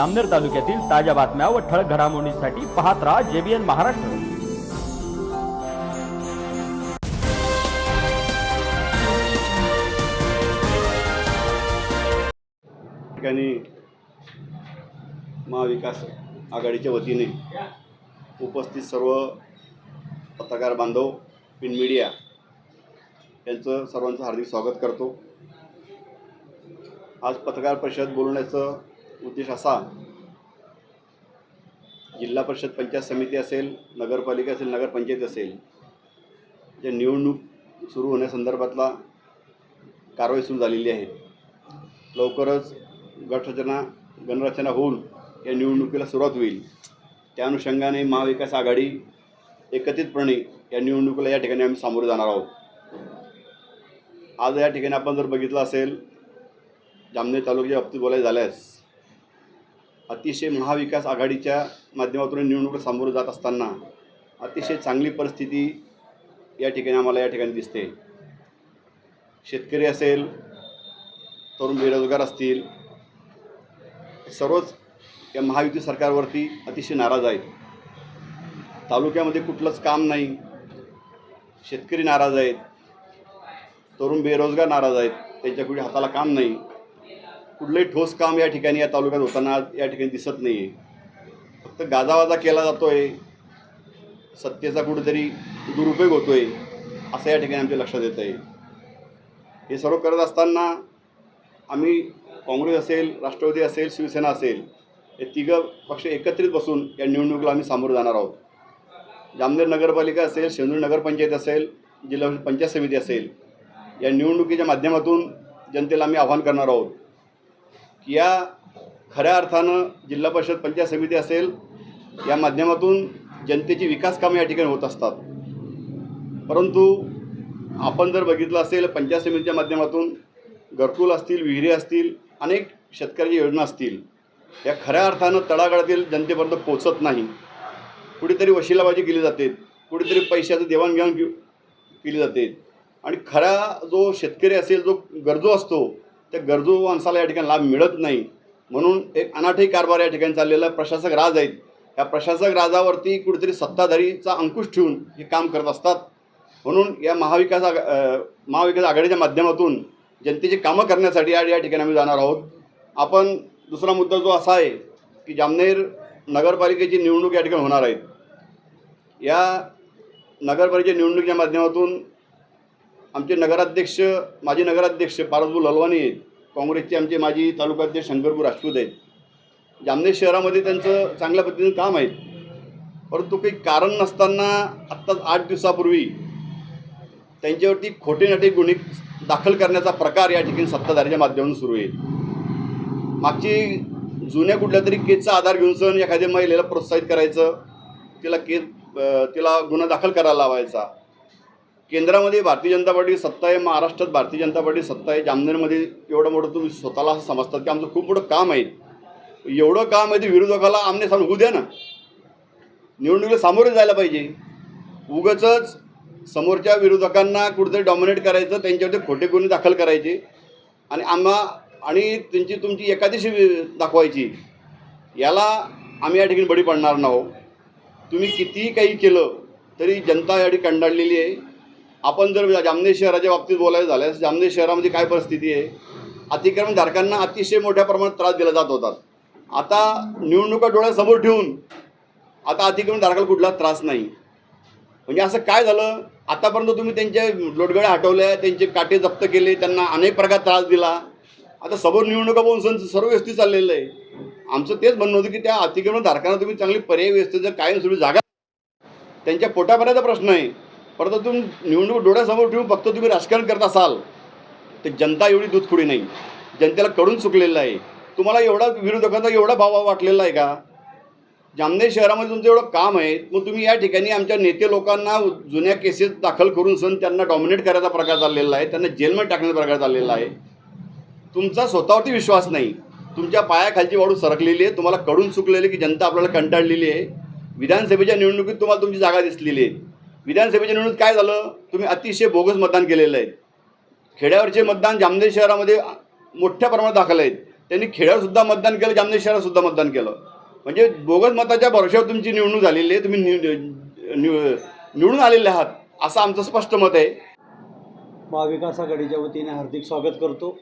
आमनेर तालुक्यातील ताज्या बातम्या व ठळक घडामोडींसाठी पाहत राहा जेबीएन महाराष्ट्र. ठिकाणी महाविकास आघाडीच्या वतीने उपस्थित सर्व पत्रकार बांधव प्रिंट मीडिया यांचं सर्वांचं हार्दिक स्वागत करतो. आज पत्रकार परिषद बोलण्याचं उद्देश असा जिल्हा परिषद पंचायत समिती असेल नगरपालिका असेल नगरपंचायत असेल ज्या निवडणूक सुरू होण्यासंदर्भातला कारवाई सुरू झालेली आहे. लवकरच गटरचना गणरचना होऊन या निवडणुकीला सुरुवात होईल. त्या अनुषंगाने महाविकास आघाडी एकत्रितपणे या निवडणुकीला या ठिकाणी आम्ही सामोरे जाणार आहोत. आज या ठिकाणी आपण जर बघितलं असेल जामनेर तालुक्याच्या बाबतीत बोलायचं झाल्यास अतिशय महाविकास आघाडीच्या माध्यमातून निवडणूक सामोरं जात असताना अतिशय चांगली परिस्थिती या ठिकाणी आम्हाला या ठिकाणी दिसते. शेतकरी असेल तरुण बेरोजगार असतील सर्वच या महायुती सरकारवरती अतिशय नाराज आहेत. तालुक्यामध्ये कुठलंच काम नाही. शेतकरी नाराज आहेत तरुण बेरोजगार नाराज आहेत त्यांच्या कुठे हाताला काम नाही. कुठलंही ठोस काम या ठिकाणी या तालुक्यात होताना या ठिकाणी दिसत नाही आहे फक्त गाजावाजा केला जातो आहे सत्तेचा कुठेतरी दुरुपयोग होतो आहे असं या ठिकाणी आमच्या लक्षात येतं आहे हे सर्व करत असताना आम्ही काँग्रेस असेल राष्ट्रवादी असेल शिवसेना असेल हे तिघं पक्ष एकत्रित बसून या निवडणुकीला आम्ही सामोरं जाणार आहोत. जामनेर नगरपालिका असेल शेंदूर नगरपंचायत असेल जिल्हा पंचायत समिती असेल या निवडणुकीच्या माध्यमातून जनतेला आम्ही आवाहन करणार आहोत. या खऱ्या अर्थानं जिल्हा परिषद पंचायत समिती असेल या माध्यमातून जनतेची विकास कामं या ठिकाणी होत असतात. परंतु आपण जर बघितलं असेल पंचायत समितीच्या माध्यमातून घरकुल असतील विहिरी असतील अनेक शेतकऱ्याच्या योजना असतील या खऱ्या अर्थानं तळागाळातील जनतेपर्यंत पोचत नाही. कुठेतरी वशिलाबाजी केली जाते कुठेतरी पैशाचं देवाणघेवाण केली जाते. आणि खरा जो शेतकरी असेल जो गरजू असतो त्या गरजू माणसाला या ठिकाणी लाभ मिळत नाही. म्हणून एक अनाठही कारभार या ठिकाणी चाललेला प्रशासक राज आहेत. या प्रशासक राजावरती कुठेतरी सत्ताधारीचा अंकुश ठेवून हे काम करत असतात. म्हणून या महाविकास आघा महाविकास आघाडीच्या माध्यमातून जनतेची कामं करण्यासाठी या या ठिकाणी आम्ही जाणार आहोत. आपण दुसरा मुद्दा जो असा आहे की जामनेर नगरपालिकेची निवडणूक या ठिकाणी होणार आहेत या नगरपालिकेच्या निवडणुकीच्या माध्यमातून आमचे नगराध्यक्ष माजी नगराध्यक्ष पारसबू ललवानी आहेत. काँग्रेसचे आमचे माजी तालुकाध्यक्ष शंकरपूर राजपूत आहेत. जामनेर शहरामध्ये त्यांचं चांगल्या पद्धतीनं काम आहे. परंतु काही कारण नसताना आत्ताच आठ दिवसापूर्वी त्यांच्यावरती खोटे नाटे गुन्हे दाखल करण्याचा प्रकार या ठिकाणी सत्ताधारीच्या माध्यमातून सुरू आहे. मागची जुन्या कुठल्या तरी केसचा आधार घेऊन सण एखाद्या महिलेला प्रोत्साहित करायचं तिला केस तिला गुन्हा दाखल करायला लावायचा केंद्रामध्ये भारतीय जनता पार्टी सत्ता आहे महाराष्ट्रात भारतीय जनता पार्टी सत्ता आहे जामनेरमध्ये एवढं मोठं तुम्ही स्वतःला असं समजतात की आमचं खूप मोठं काम आहे. एवढं काम आहे ते विरोधकाला आमने सांगू द्या ना. निवडणुकीला सामोरे जायला पाहिजे. उगाचच समोरच्या विरोधकांना कुठेतरी डॉमिनेट करायचं त्यांच्यावरती खोटे गुन्हे दाखल करायचे. आणि आम्हा आणि त्यांची तुमची एकादशी दाखवायची. याला आम्ही या ठिकाणी बळी पडणार नाहो तुम्ही कितीही काही केलं तरी जनता या ठिकाणी कंडाळलेली आहे. आपण जर जामनेर शहराच्या बाबतीत बोलायचं झाल्यास जामनेर शहरामध्ये काय परिस्थिती आहे? अतिक्रमणधारकांना अतिशय मोठ्या प्रमाणात त्रास दिला जात होता. आता निवडणुका डोळ्यासमोर ठेवून आता अतिक्रमणधारकाला कुठला त्रास नाही. म्हणजे असं काय झालं? आतापर्यंत तुम्ही त्यांच्या लोटगड्या हटवल्या त्यांचे काटे जप्त केले त्यांना अनेक प्रकार त्रास दिला. आता समोर निवडणुका बघून सर्व व्यवस्थित चाललेलं आहे. आमचं तेच म्हणणं होतं की त्या अतिक्रमणधारकांना तुम्ही चांगली पर्याय व्यवस्थेचं जर कायमस्वरूपी जागा त्यांच्या पोटापर्यंत प्रश्न आहे. परंतु तुम्ही निवडणूक डोळ्यासमोर ठेवून फक्त तुम्ही राजकारण करत असाल तर जनता एवढी दूधखुडी नाही. जनतेला कडून चुकलेलं आहे. तुम्हाला एवढा विरोधकांचा एवढा भाव वाटलेला आहे का? जामनेर शहरामध्ये तुमचं एवढं काम आहे मग तुम्ही या ठिकाणी आमच्या नेते लोकांना जुन्या केसेस दाखल करून सण त्यांना डॉमिनेट करायचा प्रकार चाललेला आहे त्यांना जेलमध्ये टाकण्याचा प्रकार चाललेला आहे. तुमचा स्वतःवरती विश्वास नाही. तुमच्या पायाखालची वाढू सरकलेली आहे. तुम्हाला कडून चुकलेली की जनता आपल्याला कंटाळलेली आहे. विधानसभेच्या निवडणुकीत तुम्हाला तुमची जागा दिसलेली आहे. विधानसभेच्या निवडणूक काय झालं? तुम्ही अतिशय बोगस मतदान केलेलं आहे. खेड्यावरचे मतदान जामनेर शहरामध्ये मोठ्या प्रमाणात दाखल आहेत. त्यांनी खेड्यावरसुद्धा मतदान केलं जामनेर शहरातसुद्धा मतदान केलं. म्हणजे बोगस मताच्या भरोश्यावर तुमची निवडणूक झालेली आहे. तुम्ही निव- निव- निवडून आलेले आहात असं आमचं स्पष्ट मत आहे. महाविकास आघाडीच्या वतीने हार्दिक स्वागत करतो.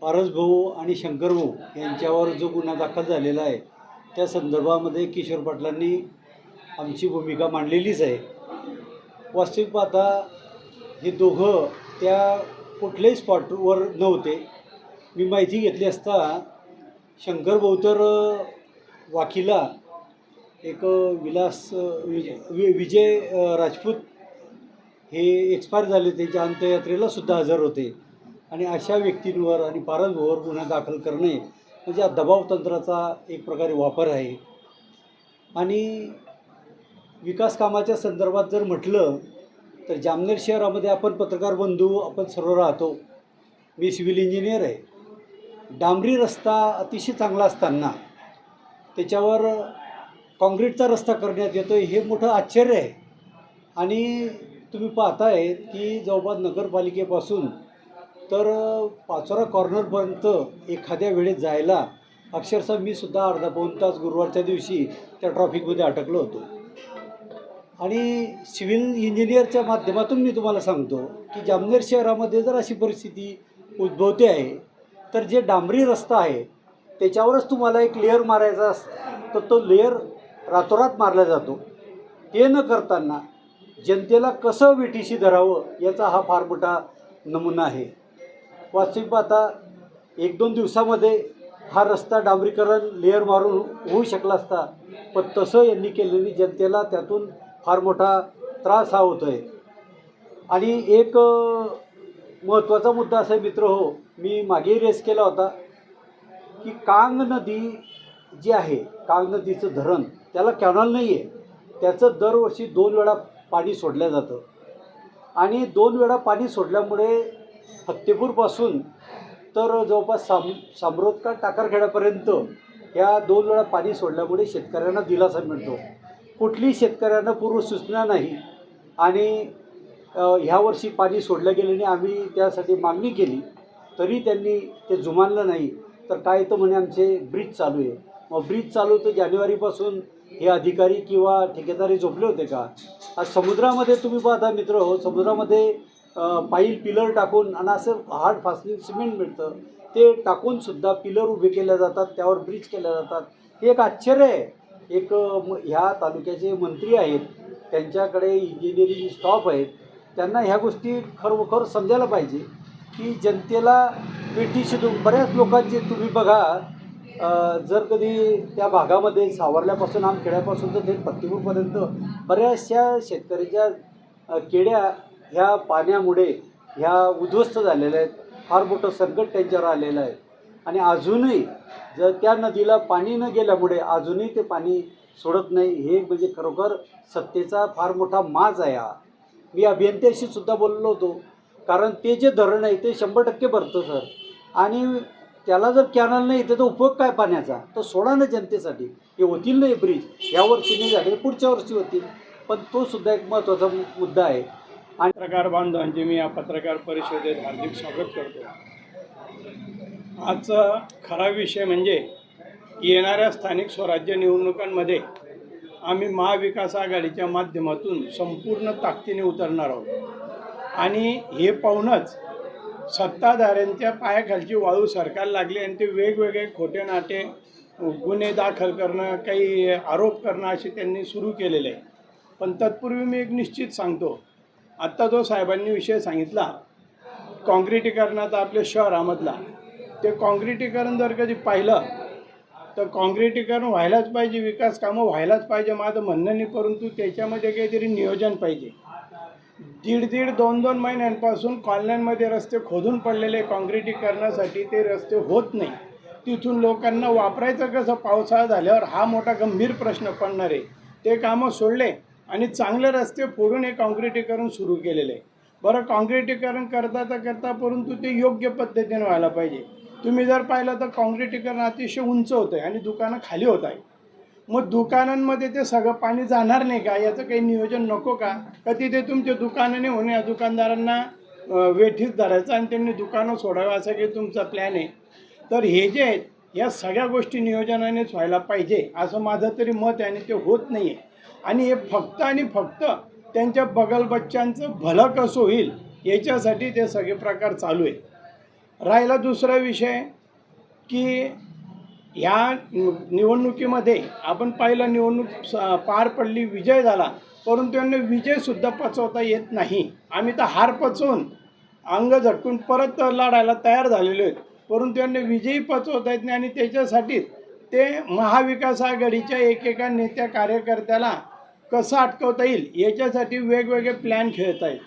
पारस भाऊ आणि शंकर भाऊ यांच्यावर जो गुन्हा दाखल झालेला आहे त्या संदर्भामध्ये किशोर पाटलांनी आमची भूमिका मांडलेलीच आहे. वास्तविक पाहता हे दोघं त्या कुठल्याही स्पॉटवर नव्हते. मी माहिती घेतली असता शंकर बहुतर वाकीला एक विलास विजय वि- विजय राजपूत हे एक्सपायर झाले. त्यांच्या अंत्ययात्रेला सुद्धा हजर होते. आणि अशा व्यक्तींवर आणि पारसभोवर गुन्हा दाखल करणे म्हणजे हा दबाव तंत्राचा एक प्रकारे वापर आहे. आणि विकास कामाच्या संदर्भात जर म्हटलं तर जामनेर शहरामध्ये आपण पत्रकार बंधू आपण सर्व राहतो. मी सिव्हिल इंजिनियर आहे. डांबरी रस्ता अतिशय चांगला असताना त्याच्यावर काँक्रीटचा रस्ता करण्यात येतो हे मोठं आश्चर्य आहे. आणि तुम्ही पाहताय की जवळपास नगरपालिकेपासून तर पाचोरा कॉर्नरपर्यंत एखाद्या वेळेत जायला अक्षरशः मी सुद्धा अर्धा पाऊन तास गुरुवारच्या दिवशी त्या ट्रॉफिकमध्ये अटकलो होतो. आणि सिव्हिल इंजिनियरच्या माध्यमातून मी तुम्हाला सांगतो की जामनेर शहरामध्ये जर अशी परिस्थिती उद्भवते आहे तर जे डांबरी रस्ता आहे त्याच्यावरच तुम्हाला एक लेअर मारायचा अस तर तो लेअर रातोरात मारला जातो. ते न करताना जनतेला कसं वेठीशी धरावं याचा हा फार मोठा नमुना आहे. वास्तविक पाहता एक दोन दिवसामध्ये हा रस्ता डांबरीकरण लेअर मारून होऊ शकला असता पण तसं यांनी केलेली जनतेला त्यातून फार मोठा त्रास हा होतो आहे आणि एक महत्त्वाचा मुद्दा असा आहे मित्र हो मी मागेही रेस केला होता की कांग नदी जी आहे कांग नदीचं धरण त्याला कॅनॉल नाही आहे त्याचं दरवर्षी दोन वेळा पाणी सोडलं जातं. आणि दोन वेळा पाणी सोडल्यामुळे फत्तेपूरपासून तर जवळपास साम सामरोद का टाकारखेड्यापर्यंत या दोन वेळा पाणी सोडल्यामुळे शेतकऱ्यांना दिलासा मिळतो. कुठलीही शेतकऱ्यांना पूर्व सूचना नाही. आणि ह्या वर्षी पाणी सोडलं गेल्याने आम्ही त्यासाठी मागणी केली तरी त्यांनी ते जुमानलं नाही. तर काय तर म्हणे आमचे ब्रिज चालू आहे. मग ब्रिज चालू तर जानेवारीपासून हे अधिकारी किंवा ठेकेदारी झोपले होते का? आज समुद्रामध्ये तुम्ही पाहता मित्र हो समुद्रामध्ये पाईल पिलर टाकून आणि असं हार्ड फास्टनिंग सिमेंट मिळतं ते टाकूनसुद्धा पिलर उभे केले जातात त्यावर ब्रिज केल्या जातात. हे एक आश्चर्य आहे. एक म- ह्या तालुक्याचे मंत्री आहेत त्यांच्याकडे इंजिनिअरिंग स्टॉफ आहेत त्यांना ह्या गोष्टी खरोखर समजायला पाहिजे की जनतेला वेठीशी शोधून बऱ्याच लोकांचे तुम्ही बघा जर कधी त्या भागामध्ये सावरल्यापासून आम खेड्यापासून तर ते पत्तीपूरपर्यंत बऱ्याचशा शेतकऱ्याच्या केड्या ह्या पाण्यामुळे ह्या उद्ध्वस्त झालेल्या आहेत. फार मोठं संकट त्यांच्यावर आलेलं आहे. आणि अजूनही जर त्या नदीला पाणी न गेल्यामुळे अजूनही ते पाणी सोडत नाही हे म्हणजे खरोखर सत्तेचा फार मोठा माज आहे हा. मी अभियंत्याशी सुद्धा बोललो होतो. कारण ते जे धरण आहे ते शंभर टक्के भरतं सर. आणि त्याला जर कॅनल नाही त्याचा उपयोग काय पाण्याचा? तो सोडा ना जनतेसाठी. हे होतील नाही ब्रिज? या वर्षी नाही झाले पुढच्या वर्षी होतील. पण तो सुद्धा एक महत्त्वाचा मुद्दा आहे. आणि पत्रकार बांधवांचे मी या पत्रकार परिषदेत हार्दिक स्वागत करतो. आजचा खरा विषय म्हणजे येणाऱ्या स्थानिक स्वराज्य निवडणुकांमध्ये आम्ही महाविकास आघाडीच्या माध्यमातून संपूर्ण ताकदीने उतरणार आहोत. आणि हे पाहूनच सत्ताधाऱ्यांच्या पायाखालची वाळू सरकार लागली आणि ते वेगवेगळे खोटे नाटे गुन्हे दाखल करणं काही आरोप करणं असे त्यांनी सुरू केलेले आहे. पण तत्पूर्वी मी एक निश्चित सांगतो. आत्ता जो साहेबांनी विषय सांगितला काँक्रिटीकरणाचा आपल्या शहरामधला ते काँक्रिटीकरण जर कधी पाहिलं तर काँक्रिटीकरण व्हायलाच पाहिजे विकास कामं व्हायलाच पाहिजे. माझं म्हणणं नाही परंतु त्याच्यामध्ये काहीतरी नियोजन पाहिजे. दीड दीड दोन दोन महिन्यांपासून कॉलन्यांमध्ये रस्ते खोदून पडलेले काँक्रिटीकरणासाठी ते रस्ते होत नाही. तिथून लोकांना वापरायचं कसं? पावसाळा झाल्यावर हा मोठा गंभीर प्रश्न पडणार आहे. ते कामं सोडले आणि चांगले रस्ते फोडून हे काँक्रिटीकरण सुरू केलेले आहे. बरं काँक्रिटीकरण करता तर करता परंतु ते योग्य पद्धतीने व्हायला पाहिजे. तुम्ही जर पाहिलं तर काँक्रिटीकरण अतिशय उंच होतं आहे आणि दुकानं खाली होत आहे मग दुकानांमध्ये ते सगळं पाणी जाणार नाही का? याचं काही नियोजन नको का? का तिथे तुमचे दुकानाने होण्या या दुकानदारांना वेठीच धरायचं आणि त्यांनी दुकानं सोडावं असं काही तुमचा प्लॅन आहे? तर हे जे आहेत या सगळ्या गोष्टी नियोजनानेच व्हायला पाहिजे असं माझं तरी मत आहे आणि ते होत नाही आहे आणि हे फक्त आणि फक्त त्यांच्या बगल बच्चांचं भलं कसं होईल याच्यासाठी ते सगळे प्रकार चालू आहे राहिला दुसरा विषय की ह्या निवडणुकीमध्ये आपण पाहिलं निवडणूक स- पार पडली विजय झाला परंतु यांना विजयसुद्धा पचवता येत नाही. आम्ही तर हार पचवून अंग झटकून परत लढायला तयार झालेले आहेत. परंतु यांना विजयी पचवता येत नाही आणि त्याच्यासाठी ते महाविकास आघाडीच्या एकेका नेत्या कार्यकर्त्याला कसं अटकवता येईल याच्यासाठी वेगवेगळे प्लॅन खेळत आहेत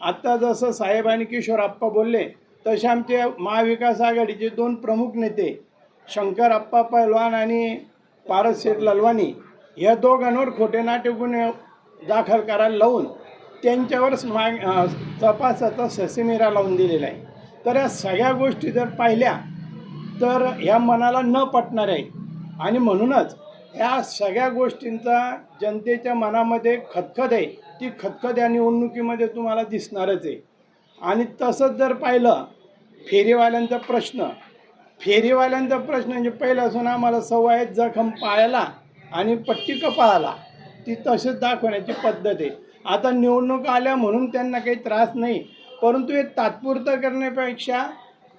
आत्ता जसं साहेब आणि किशोरप्पा बोलले तसे आमचे महाविकास आघाडीचे दोन प्रमुख नेते शंकर अप्पा पैलवान आणि पारस शेठ ललवानी या दोघांवर खोटे नाटे गुन्हे दाखल करायला लावून त्यांच्यावर माग तपासाचा ससेमिरा लावून दिलेला आहे. तर या सगळ्या गोष्टी जर पाहिल्या तर ह्या मनाला न पटणार आहे आणि म्हणूनच ह्या सगळ्या गोष्टींचा जनतेच्या मनामध्ये खतखत आहे. ती खतखत या निवडणुकीमध्ये तुम्हाला दिसणारच आहे. आणि तसंच जर पाहिलं फेरीवाल्यांचा प्रश्न फेरीवाल्यांचा प्रश्न म्हणजे पहिल्यापासून आम्हाला सवय जखम पायाला आणि पट्टी कपाळाला. ती तसेच दाखवण्याची पद्धत आहे. आता निवडणूक आल्या म्हणून त्यांना काही त्रास नाही परंतु हे तात्पुरतं करण्यापेक्षा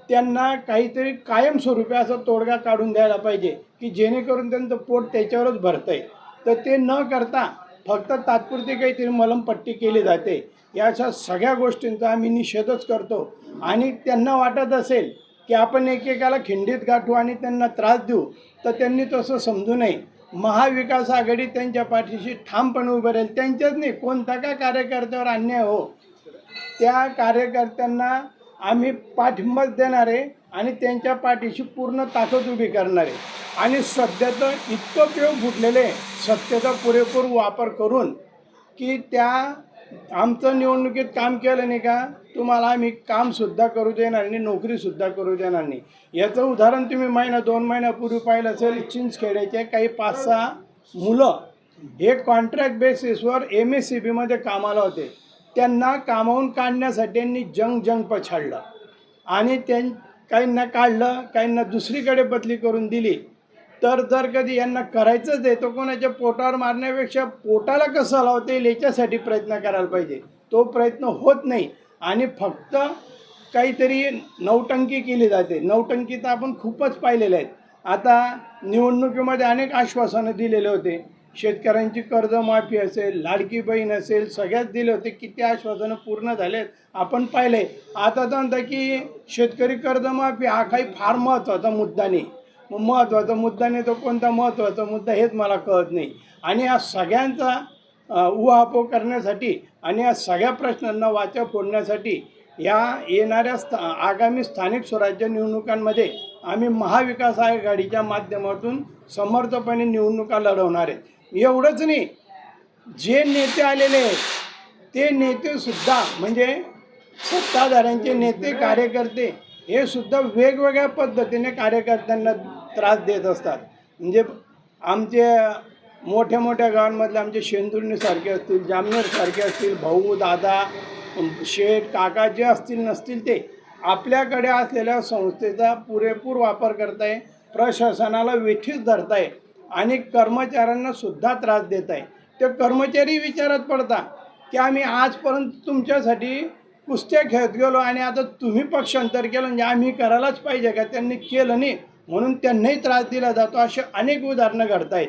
त्यांना काहीतरी कायमस्वरूपी असा तोडगा काढून द्यायला पाहिजे की जेणेकरून त्यांचं पोट त्याच्यावरच भरतं आहे तर ते न करता फक्त तात्पुरती काहीतरी मलमपट्टी केली जाते. या अशा सगळ्या गोष्टींचा आम्ही निषेधच करतो. आणि त्यांना वाटत असेल की आपण एकेकाला खिंडीत गाठू आणि त्यांना त्रास देऊ तर त्यांनी तसं समजू नये. महाविकास आघाडी त्यांच्या पाठीशी ठामपणे उभं राहील. त्यांच्याच नाही कोणता का कार्यकर्त्यावर अन्याय हो? त्या कार्यकर्त्यांना आम्ही पाठिंबाच देणार आहे आणि त्यांच्या पाठीशी पूर्ण ताकद उभी करणार. आहे आणि सध्या तर इतकं पेव फुटलेले आहे, सत्तेचा पुरेपूर वापर करून की त्या आमचं निवडणुकीत काम केलं नाही का? तुम्हाला आम्ही कामसुद्धा करू देणार नाही नोकरीसुद्धा करू देणार नाही. याचं उदाहरण तुम्ही महिना दोन महिन्यापूर्वी पाहिलं असेल चिंचखेड्याचे काही पाच सहा मुलं हे कॉन्ट्रॅक्ट बेसिसवर एम एस सी बीमध्ये कामाला होते. त्यांना कामावून काढण्यासाठी त्यांनी जंग जंग पछाडलं. आणि त्यां काहींना काढलं काहींना दुसरीकडे बदली करून दिली. तर जर कधी यांना करायचंच आहे तर कोणाच्या पोटावर मारण्यापेक्षा पोटाला कसं लावता येईल याच्यासाठी प्रयत्न करायला पाहिजे. तो प्रयत्न होत नाही. आणि फक्त काहीतरी नौटंकी केली जाते. नौटंकी तर आपण खूपच पाहिलेले आहेत. आता निवडणुकीमध्ये अनेक आश्वासनं दिलेले होते. शेतकऱ्यांची कर्जमाफी असेल लाडकी बहीण असेल सगळ्याच दिले होते किती आश्वासनं पूर्ण झालेत आपण पाहिले. आता तर की शेतकरी कर्जमाफी हा काही फार महत्त्वाचा मुद्दा नाही. मग महत्त्वाचा मुद्दा नाही तो कोणता महत्त्वाचा मुद्दा हेच मला कळत नाही. आणि या सगळ्यांचा उहापोह करण्यासाठी आणि या सगळ्या प्रश्नांना वाचा फोडण्यासाठी या येणाऱ्या स्था आगामी स्थानिक स्वराज्य निवडणुकांमध्ये आम्ही महाविकास आघाडीच्या माध्यमातून समर्थपणे निवडणुका लढवणार आहेत. एवढंच नाही. जे नेते आलेले आहेत ते नेतेसुद्धा म्हणजे सत्ताधाऱ्यांचे नेते कार्यकर्ते हे सुद्धा वेगवेगळ्या पद्धतीने कार्यकर्त्यांना त्रास देत असतात. म्हणजे आमचे मोठ्या मोठ्या गावांमधले आमचे शेंदुर्णीसारखे असतील जामनेरसारखे असतील भाऊ दादा शेठ काका जे असतील नसतील ते आपल्याकडे असलेल्या संस्थेचा पुरेपूर वापर करताय प्रशासनाला वेठीच धरताय. आणि कर्मचाऱ्यांना सुद्धा त्रास देत आहे. ते कर्मचारी विचारात पडता की आम्ही आजपर्यंत तुमच्यासाठी कुस्त्या खेळत गेलो आणि आता तुम्ही पक्षांतर केलं म्हणजे आम्ही करायलाच पाहिजे का? त्यांनी केलं नाही. म्हणून त्यांनाही त्रास दिला जातो असे अनेक उदाहरणं घडत आहेत